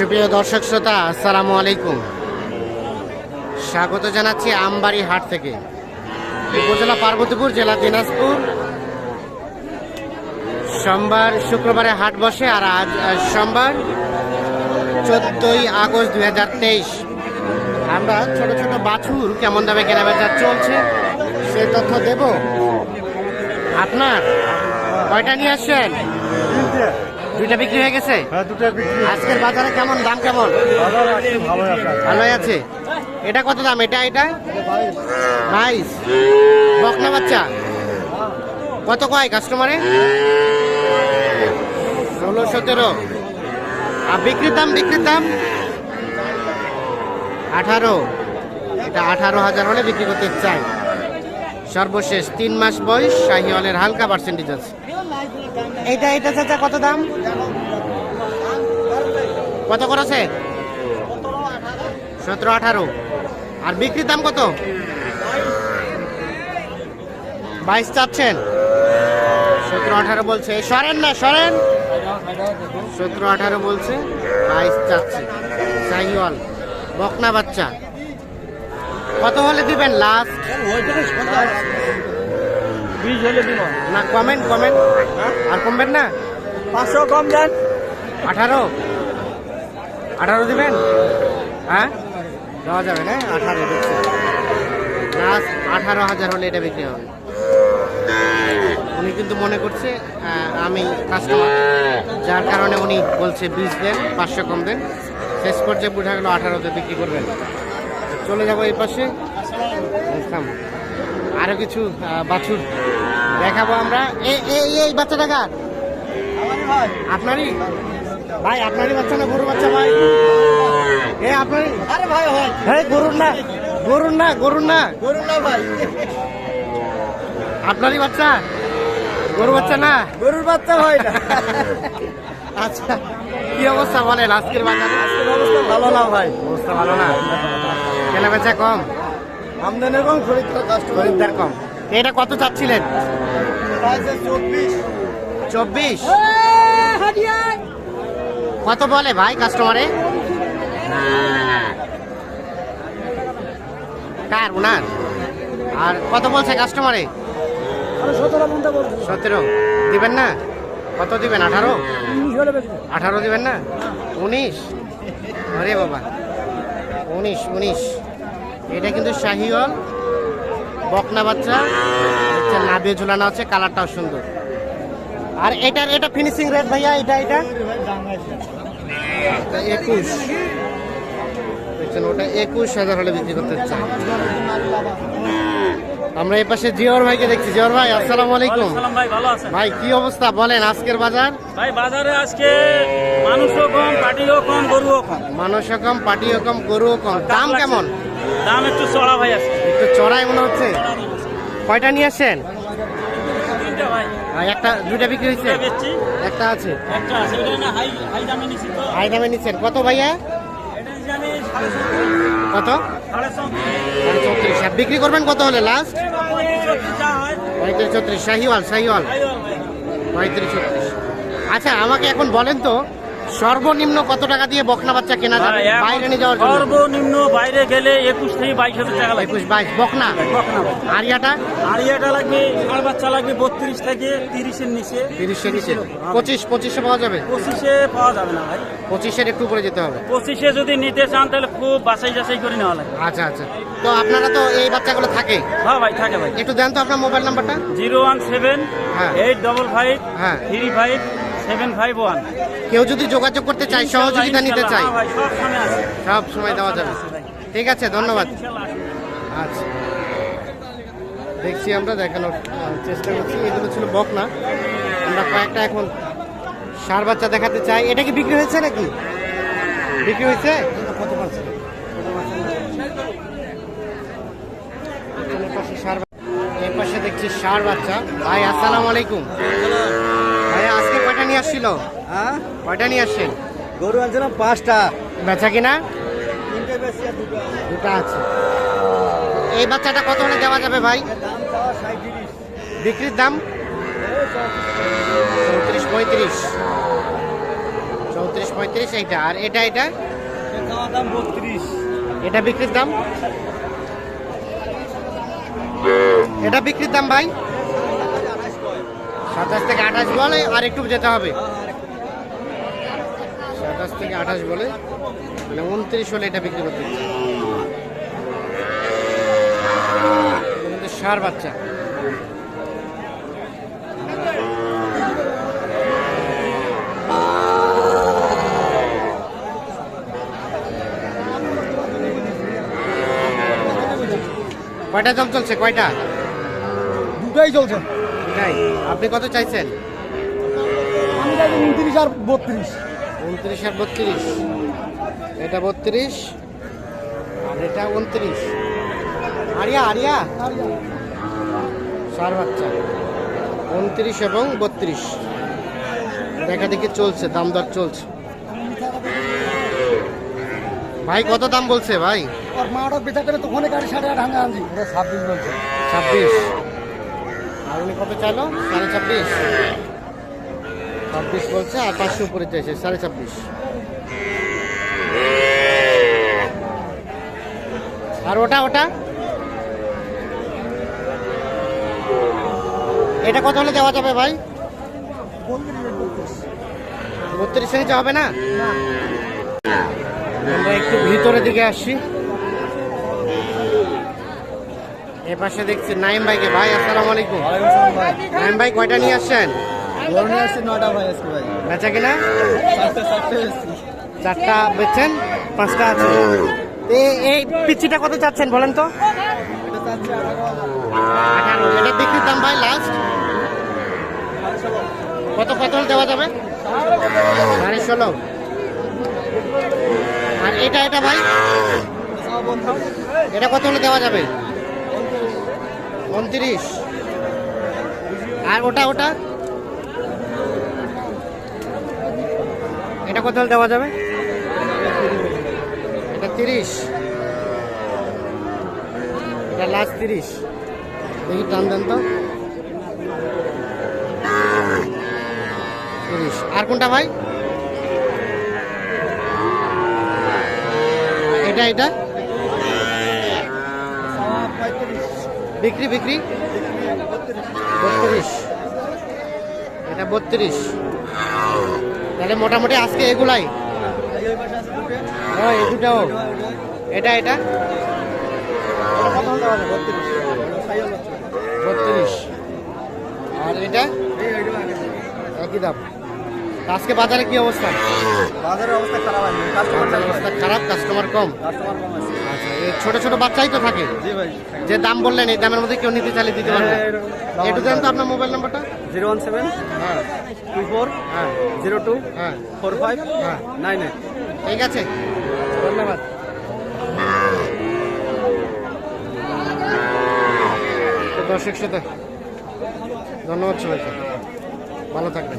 সুপ্রিয় দর্শক শ্রোতা, আসসালামু আলাইকুম। স্বাগত জানাচ্ছি আমবাড়ি হাট থেকে। উপজেলা পার্বতীপুর, জেলা দিনাজপুর। সোমবার, শুক্রবারে হাট বসে আর আজ সোমবার, চোদ্দই আগস্ট দুই হাজার তেইশ। আমরা ছোট ছোট বাছুর কেমন দামে কেনাবেচা চলছে, সে তথ্য দেব। আপনার, কয়টা নিয়ে আসছেন? দুইটা বিক্রি হয়ে গেছে? হ্যাঁ দুটো বিক্রি আজকের বাজারে কেমন? দাম কেমন? বাজার আছে ভালো আছে। ভালোই আছে? এটা কত দাম? এটা এটা? বাইশ বকনা বাচ্চা? কত কয় কাস্টমারে ষোলো সতেরো। আর বিক্রির দাম বিক্রির দাম? আঠারো। এটা আঠারো হাজার হলে বিক্রি করতে চাই। সর্বশেষ তিন মাস বয়স শাহিওয়ালের হালকা পার্সেন্টেজ আছে। এইটা এটা চাচা, কত দাম? কত করেছে? সতেরো আঠারো। আর বিক্রির দাম কত? বাইশ চাচ্ছেন। সতেরো আঠারো বলছে। সরেন না, সরেন। সতেরো আঠারো বলছে, বাইশ চাচ্ছে। সাহিওয়াল, বকনা বাচ্চা। কত হলে দিবেন? লাস্ট। বিশ হলে দিব। না কমেন্ট কমেন্ট আর কমবেন না? পাঁচশো কম দেন। আঠারো? আঠারো দিবেন? হ্যাঁ? দেওয়া যাবে না? আঠারো লাস্ট আঠারো হাজার হলে এটা বিক্রি হবে। উনি কিন্তু মনে করছে আমি কাস্টমার যার কারণে উনি বলছে বিশ দেন পাঁচশো কম দেন। শেষ পর্যায়ে বোঝা গেল আঠারোতে বিক্রি করবেন। চলে যাব এই পাশে। আরও কিছু বাছুর দেখাবো আমরা। এই বাচ্চাটা কার? আপনারই? ভাই আপনারই বাচ্চা না গরুর বাচ্চা ভাই? এ আপনারই? আরে ভাই হ্যাঁ। গরুর না গরুর না গরুর না। গরু না ভাই। আপনারই বাচ্চা? গরু বাচ্চা না? গরুর বাচ্চা হয় না। আচ্ছা কি অবস্থা বলেন আজকের বাজারে? আজকের অবস্থা ভালো না ভাই। অবস্থা ভালো না। কেনা বেচা কম? আমদানি কম খরিদ্দার কম। এটা কত চাচ্ছিলেন? চব্বিশ। চব্বিশ? কত বলে ভাই কাস্টমারে কার ওনার আর কত বলছে কাস্টমারে সতেরো দিবেন না? কত দিবেন আঠারো? আঠারো দিবেন না? উনিশ? আরে বাবা। উনিশ উনিশ। এটা কিন্তু শাহিওয়াল, বকনা বাচ্চা নাবিয়ে ঝুলানো আছে, কালারটাও সুন্দর। আর এটার এটা ফিনিশিং রেট ভাইয়া, এটা এটা? একুশ। ওটা একুশ হাজার হলে বিক্রি করতে চাই। আমরা এই পাশে জিওর ভাইকে দেখছি। জিওর ভাই আসসালামু আলাইকুম। ভাই ভালো আছেন? ভাই কি অবস্থা? বলেন আজকের বাজার? ভাই বাজারে আজকে মানুষও কম পাটিও কম গরুও কম। মানুষও কম পাটিও কম গরুও কম। দাম কেমন? দাম একটু চড়া ভাই আছে। একটু চড়াই মনে হচ্ছে। কয়টা নিয়ে আসছেন? ভাই। একটা দুইটা বিক্রি হয়েছে? একটা আছে। একটা আছে হাই দামে নিছি তো। হাই দামে নিচ্ছেন। কত ভাইয়া এটা নিছি আমি সাড়ে চৌত্রিশ। কত চৌত্রিশ। আর বিক্রি করবেন কত হলে লাস্ট পঁয়ত্রিশ, চৌত্রিশ শাহিওয়াল শাহিওয়াল। পঁয়ত্রিশ চৌত্রিশ আচ্ছা আমাকে এখন বলেন তো সর্বনিম্ন কত টাকা দিয়ে বকনা বাচ্চা কেনা যাবে? বাইরে নিয়ে যাওয়ার জন্য। সর্বনিম্ন বাইরে গেলে একুশ থেকে বাইশ হাজার টাকা লাগবে। একুশ বাইশ বকনা? বকনা ভাই। আরিয়াটা আর লাগবে ষাট বাচ্চা লাগবে বত্রিশ থেকে তিরিশের নিচে। তিরিশের নিচে। পঁচিশ পঁচিশে পাওয়া যাবে? পঁচিশে পাওয়া যাবে না ভাই। পঁচিশের একটু উপরে যেতে হবে। পঁচিশে যদি নিতে চান তাহলে খুব বাছাই যাচাই করে নেওয়া লাগবে আচ্ছা আচ্ছা। তো আপনারা তো এই বাচ্চাগুলো থাকে? হ্যাঁ ভাই থাকে ভাই। একটু দেন তো আপনার মোবাইল নাম্বারটা। জিরো ওয়ান সেভেন হ্যাঁ। এইট ডবল ফাইভ হ্যাঁ। Three five seven five one. কেউ যদি যোগাযোগ করতে চায় সহযোগিতা নিতে চায়। সব সময় দেওয়া যাবে। ঠিক আছে ধন্যবাদ। আচ্ছা। দেখছি আমরা দেখানোর চেষ্টা করছি। এগুলো ছিল বক না আমরা কয়েকটা এখন সার বাচ্চা দেখাতে চাই। এটা কি বিক্রি হয়েছে নাকি? বিক্রি হয়েছে? কত পার্সেন্ট পাশে সার পাশে দেখছি সার বাচ্চা। ভাই আসসালামু আলাইকুম। ভাই আজকে কয়টা নিয়ে আসছিল? হ্যাঁ? কয়টা নিয়ে আসছেন? গরু আনছিলাম পাঁচটা। বেচা কিনা? তিনটে বেশি দুটো দুটা আছে। এই বাচ্চাটা কত হলে দেওয়া যাবে ভাই? বিক্রির দাম? চৌত্রিশ পঁয়ত্রিশ। চৌত্রিশ পঁয়ত্রিশ এইটা। আর এটা এটা? বত্রিশ। এটা বিক্রির দাম? এটা বিক্রির দাম ভাই? সাতাশ থেকে আঠাশ বলে, আর একটু যেতে হবে। সাতাশ থেকে আঠাশ বলে মানে উনত্রিশ হলে এটা বিক্রি করতে। সার বাচ্চা। কয়টা দাম চলছে? কয়টা? দুটাই চলছে। এটাই আপনি কত চাইছেন? আমি চাইছি উনত্রিশ আর বত্রিশ। উনত্রিশ আর বত্রিশ। এটা বত্রিশ আর এটা উনত্রিশ। Area area. সার বাচ্চা। উনত্রিশ এবং বত্রিশ। দেখা দেখি চলছে দাম দর চলছে। ভাই কত দাম বলছে ভাই? আর মাটা বেচা করে তখন গাড়ি সাড়ে আট হাঙ্গা আনছি। ছাব্বিশ বলছে ছাব্বিশ। আর উনি কত চাইলো, সাড়ে ছাব্বিশ। ছাব্বিশ বলছে, আর পাঁচশো উপরে চাইছে, সাড়ে ছাব্বিশ। আর ওটা ওটা? এটা কত হলে দেওয়া যাবে ভাই? বত্রিশ নিচে হবে না? আমরা একটু ভিতরের দিকে আসছি এ পাশে দেখছি নাইম ভাইকে। ভাই আসসালামু আলাইকুম। নাইম ভাই কয়টা নিয়ে আসছেন? বেচা কিনা? চারটে বেচছেন? পাঁচটা আছে। এই পিচ্ছিটা কত চাচ্ছেন বলেন তো? এটা বিক্রির দাম ভাই লাস্ট কত কত দেওয়া যাবে? সাড়ে ষোলো। আর এটা এটা ভাই? এটা কত হলে দেওয়া যাবে? উনত্রিশ। আর ওটা ওটা? এটা কত দেওয়া যাবে? এটা তিরিশ। এটা লাস্ট তিরিশ। দেখি, টান দেন তো। তিরিশ। আর কোনটা ভাই? এটা এটা? বিক্রি বিক্রি? বত্রিশ। এটা বত্রিশ। তাহলে মোটামুটি আজকে এগুলাই। এই দুটাও। এটা এটা? বত্রিশ। আর এটা? একই দাম। আজকে বাজারে কি অবস্থা? বাজারের অবস্থা খারাপ কাস্টমার অবস্থা খারাপ কাস্টমার কম। কাস্টমার কম আছে। ছোট ছোট বাচ্চাই তো থাকে। যে দাম বললেন এই দামের মধ্যে কেউ নিতে চাইলে দিতে পারবে। হ্যাঁ। একটু দেন তো আপনার মোবাইল নাম্বারটা। জিরো ওয়ান সেভেন হ্যাঁ। টু ফোর হ্যাঁ। জিরো টু হ্যাঁ। ফোর ফাইভ হ্যাঁ। Nine eight. ঠিক আছে। ধন্যবাদ। দর্শক সাথে ধন্যবাদ সবাইকে। ভালো থাকবেন।